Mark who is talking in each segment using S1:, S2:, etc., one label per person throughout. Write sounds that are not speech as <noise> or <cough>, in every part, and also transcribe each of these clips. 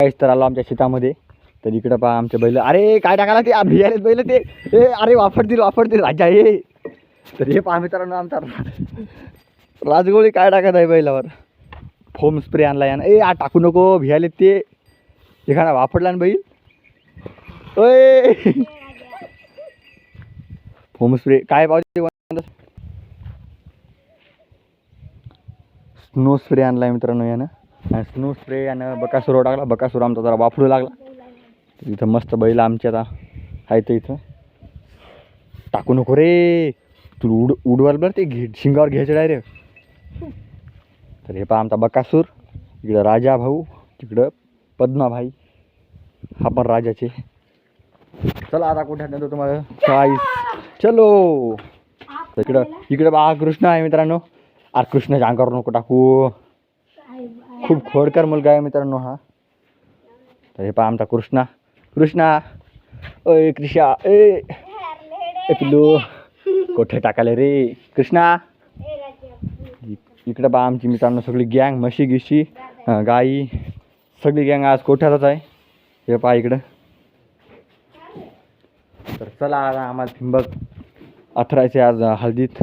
S1: काहीच तर आलो आमच्या शेतामध्ये. तर इकडं पहा आमचे बैल. अरे काय टाकायला ते? भियाले बैल ते. ए अरे वापरतील वापरतील राजा हे तर हे पहा मित्रांनो आमचा राजगोळी काय टाकत आहे बैलावर? फोम स्प्रे आणला यानं. ए आ टाकू नको. भियाले ते. एखादा वापरला ना बैल. ओय. Foam spray. काय पावते स्नो स्प्रे आणलाय मित्रांनो यानं. आणि स्नो स्प्रे आणि बकासूर टाकला बकासूर आमचा जरा वापरू लागला. इथं मस्त बैल आमची आता आहे तर इथं. टाकू नको रे. तू उड उडवाल बरं ते घे शिंगावर घ्यायचं डायरेक्ट तर हे पहा आमचा बकासूर इकडं राजा भाऊ तिकडं पद्माभाई हा पण राजाचे. चला आता कुठे नेतो तुम्हाला? चाळीस चलो. इकडं इकडं बा कृष्ण आहे मित्रांनो. अरे कृष्णाच्या अंगावर नको टाकू. खूप खोडकर मुलगा आहे मित्रांनो हा. तर हे पहा आमचा कृष्णा. कृष्णा. ओय कृष्णा. ए. पिल्लू कोठे टाकाले रे? कृष्णा. इकडं पहा आमची मित्रांनो सगळी गँग म्हशी गिशी गाई. सगळी गँग आज कोठ्यातच आहे. हे पहा इकडं. तर चला आता आम्हाला थिंबक अथरायचे आज हळदीत.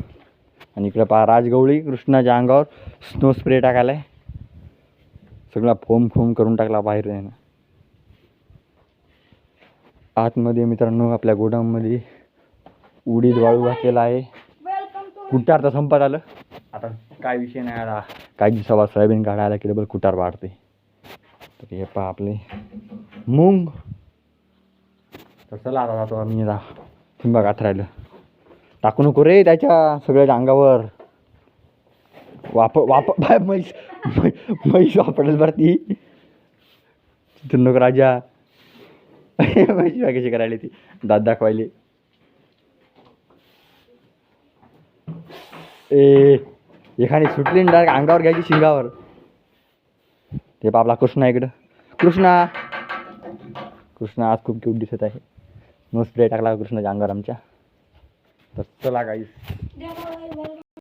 S1: आणि इकडं पहा राजगवळी कृष्णाच्या अंगावर स्नो स्प्रे टाकायला आहे सगळा फोम फोम करून टाकला बाहेर यानं आतमध्ये मित्रांनो आपल्या गोडाऊनमध्ये उडीद वाळू घातलेला आहे. कुटार तर संपत आलं. आता काय विषय नाही आला. काही दिवसावर सोयाबीन काढायला की डबल कुटार वाढते. तर हे पहा आपले मूग. तर चला आता जातो आम्ही आता थिंबा गाथ राहिलं. टाकू नको रे त्याच्या सगळ्याच्या अंगावर. वाप वाप <laughs> बाय म्हैस म्हैस वापरेल बरं ती. तिथून राजा. <laughs> म्हैस कशी करायला ती दात दाखवायले. ए एखादी सुटली ना डायरेक्ट अंगावर घ्यायची शिंगावर. ते बापला कृष्णा इकडं. कृष्णा. कृष्णा आज खूप क्यूट दिसत आहे. नो स्प्रे टाकला कृष्णाच्या अंगावर आमच्या. तर चला काही